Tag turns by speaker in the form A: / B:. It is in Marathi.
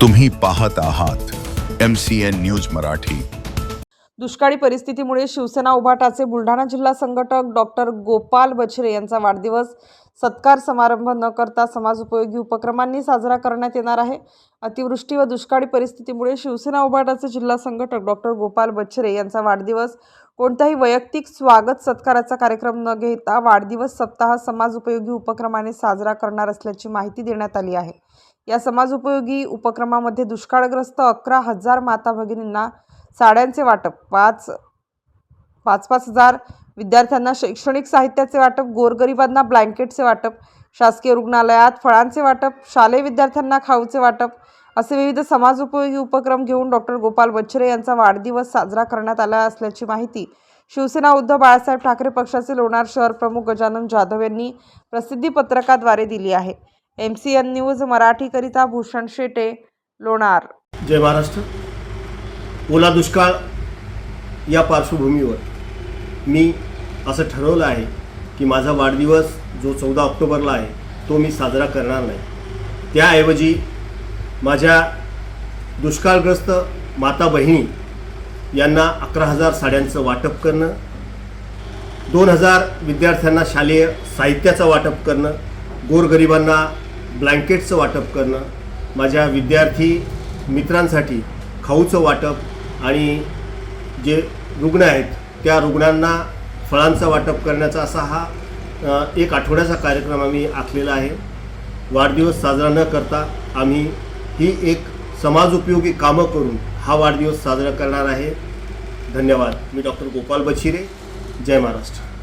A: तुम्ही पाहत आहात M C N news Marathi.
B: दुष्काळी परिस्थितीमुळे शिवसेना उभाटाचे बुलढाणा जिल्हा संघटक डॉक्टर गोपाल बछरे यांचा वाढदिवस. सत्कार समारंभ न करता समाजोपयोगी उपक्रमांनी साजरा करण्यात येणार आहे. अतिवृष्टी व दुष्काळी परिस्थितीमुळे शिवसेना उभाटाचे जिल्हा संघटक डॉक्टर गोपाल बछरे यांचा वाढदिवस. कोणत्याही वैयक्तिक स्वागत सत्काराचा कार्यक्रम न घेता वाढदिवस सप्ताह समाज उपयोगी उपक्रमाने साजरा करणार असल्याची माहिती देण्यात आली आहे. या समाज उपयोगी उपक्रमामध्ये दुष्काळग्रस्त अकरा हजार माता भगिनींना साड्यांचे वाटप पाच पाच पाच हजार विद्यार्थ्यांना शैक्षणिक साहित्याचे वाटप गोरगरिबांना ब्लँकेटचे वाटप शासकीय रुग्णालयात फळांचे वाटप शालेय विद्यार्थ्यांना खाऊचे वाटप असे विविध समाजोपयोगी उपक्रम घेऊन डॉक्टर गोपाल बच्छरे यांचा वाढदिवस साजरा करण्यात आला असल्याची माहिती शिवसेना उद्धव बाळासाहेब ठाकरे पक्षाचे लोणार शहर प्रमुख गजानन जाधव यांनी प्रसिद्धी पत्रकाद्वारे दिली आहे. एम सी एन न्यूज मराठीकरिता भूषण शेटे लोणार.
C: जय महाराष्ट्र. ओला दुष्काळ या पार्श्वभूमीवर मी असं ठरवलं आहे की माझा वाढदिवस जो चौदा ऑक्टोबरला आहे तो मी साजरा करणार नाही. त्याऐवजी माझ्या दुष्काळग्रस्त माता बहिणी यांना अकरा हजार साड्यांचं वाटप करणं दोन हजार विद्यार्थ्यांना शालेय साहित्याचं वाटप करणं गोरगरिबांना ब्लँकेटचं वाटप करणं माझ्या विद्यार्थी मित्रांसाठी खाऊचं वाटप आणि जे रुग्ण आहेत त्या रुग्णांना फळांचं वाटप करण्याचा असा हा एक आठवड्याचा कार्यक्रम आम्ही आखलेला आहे. वाढदिवस साजरा न करता आम्ही ही एक समाजोपयोगी कामं करून हा वाढदिवस साजरा करणार आहे. धन्यवाद. मी डॉक्टर गोपाल बछिरे. जय महाराष्ट्र.